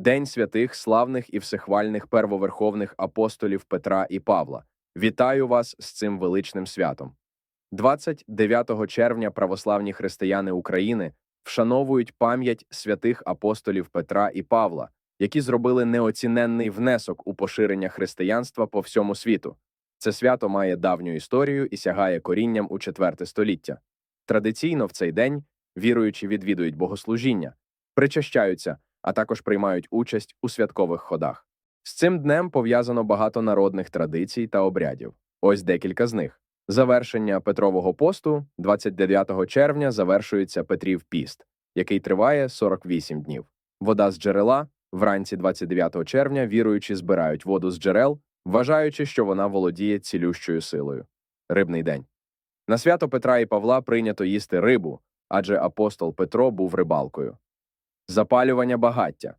День святих, славних і всехвальних первоверховних апостолів Петра і Павла. Вітаю вас з цим величним святом. 29 червня православні християни України вшановують пам'ять святих апостолів Петра і Павла, які зробили неоціненний внесок у поширення християнства по всьому світу. Це свято має давню історію і сягає корінням у IV століття. Традиційно в цей день віруючі відвідують богослужіння, причащаються, а також приймають участь у святкових ходах. З цим днем пов'язано багато народних традицій та обрядів. Ось декілька з них. Завершення Петрового посту 29 червня завершується Петрів піст, який триває 48 днів. Вода з джерела вранці 29 червня віруючі збирають воду з джерел, вважаючи, що вона володіє цілющою силою. Рибний день. На свято Петра і Павла прийнято їсти рибу, адже апостол Петро був рибалкою. Запалювання багаття.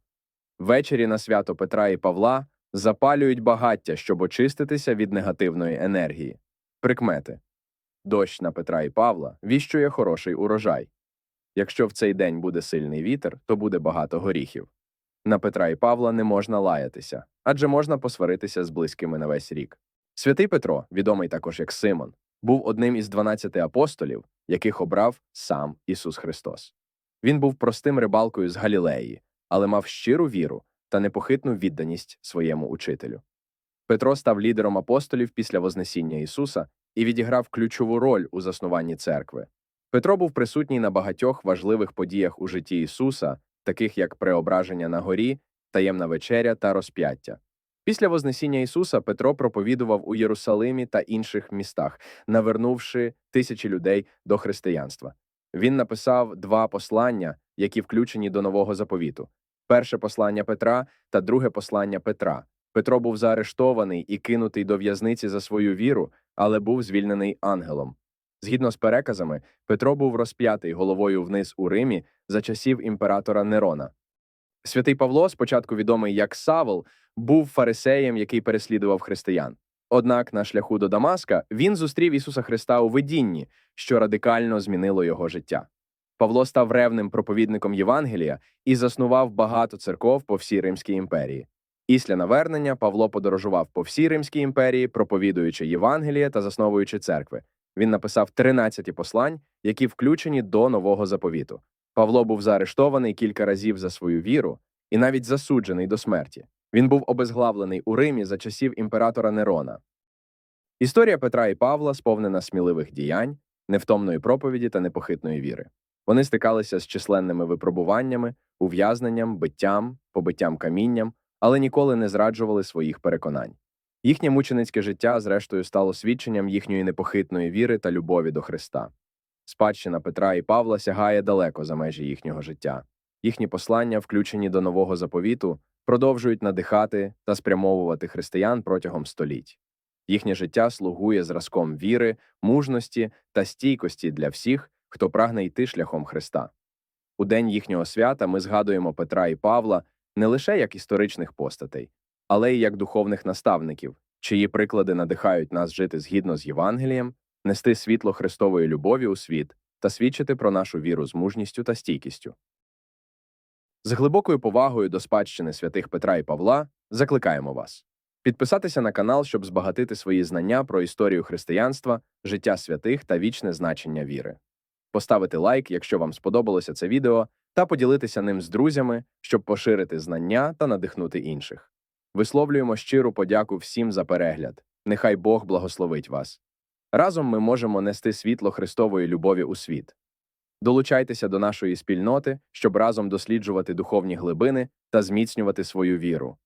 Ввечері на свято Петра і Павла запалюють багаття, щоб очиститися від негативної енергії. Прикмети. Дощ на Петра і Павла віщує хороший урожай. Якщо в цей день буде сильний вітер, то буде багато горіхів. На Петра і Павла не можна лаятися, адже можна посваритися з близькими на весь рік. Святий Петро, відомий також як Симон, був одним із 12 апостолів, яких обрав сам Ісус Христос. Він був простим рибалкою з Галілеї, але мав щиру віру та непохитну відданість своєму учителю. Петро став лідером апостолів після Вознесіння Ісуса і відіграв ключову роль у заснуванні церкви. Петро був присутній на багатьох важливих подіях у житті Ісуса, таких як преображення на горі, таємна вечеря та розп'яття. Після Вознесіння Ісуса Петро проповідував у Єрусалимі та інших містах, навернувши тисячі людей до християнства. Він написав два послання, які включені до нового заповіту: перше послання Петра та друге послання Петра. Петро був заарештований і кинутий до в'язниці за свою віру, але був звільнений ангелом. Згідно з переказами, Петро був розп'ятий головою вниз у Римі за часів імператора Нерона. Святий Павло, спочатку відомий як Савл, був фарисеєм, який переслідував християн. Однак на шляху до Дамаска він зустрів Ісуса Христа у видінні, що радикально змінило його життя. Павло став ревним проповідником Євангелія і заснував багато церков по всій Римській імперії. Після навернення Павло подорожував по всій Римській імперії, проповідуючи Євангеліє та засновуючи церкви. Він написав 13 послань, які включені до нового заповіту. Павло був заарештований кілька разів за свою віру і навіть засуджений до смерті. Він був обезглавлений у Римі за часів імператора Нерона. Історія Петра і Павла сповнена сміливих діянь, невтомної проповіді та непохитної віри. Вони стикалися з численними випробуваннями, ув'язненням, биттям, побиттям камінням, але ніколи не зраджували своїх переконань. Їхнє мученицьке життя, зрештою, стало свідченням їхньої непохитної віри та любові до Христа. Спадщина Петра і Павла сягає далеко за межі їхнього життя. Їхні послання, включені до нового заповіту, продовжують надихати та спрямовувати християн протягом століть. Їхнє життя слугує зразком віри, мужності та стійкості для всіх, хто прагне йти шляхом Христа. У день їхнього свята ми згадуємо Петра і Павла не лише як історичних постатей, але й як духовних наставників, чиї приклади надихають нас жити згідно з Євангелієм, нести світло Христової любові у світ та свідчити про нашу віру з мужністю та стійкістю. З глибокою повагою до спадщини святих Петра і Павла закликаємо вас підписатися на канал, щоб збагатити свої знання про історію християнства, життя святих та вічне значення віри, поставити лайк, якщо вам сподобалося це відео, та поділитися ним з друзями, щоб поширити знання та надихнути інших. Висловлюємо щиру подяку всім за перегляд. Нехай Бог благословить вас. Разом ми можемо нести світло Христової любові у світ. Долучайтеся до нашої спільноти, щоб разом досліджувати духовні глибини та зміцнювати свою віру.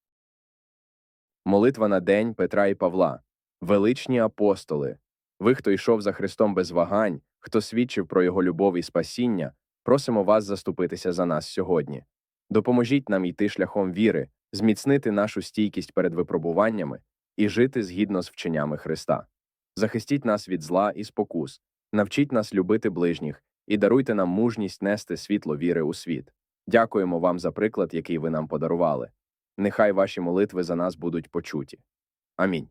Молитва на день Петра і Павла, величні апостоли, ви, хто йшов за Христом без вагань, хто свідчив про Його любов і спасіння, просимо вас заступитися за нас сьогодні. Допоможіть нам йти шляхом віри, зміцнити нашу стійкість перед випробуваннями і жити згідно з вченнями Христа. Захистіть нас від зла і спокус, навчіть нас любити ближніх і даруйте нам мужність нести світло віри у світ. Дякуємо вам за приклад, який ви нам подарували. Нехай ваші молитви за нас будуть почуті. Амінь.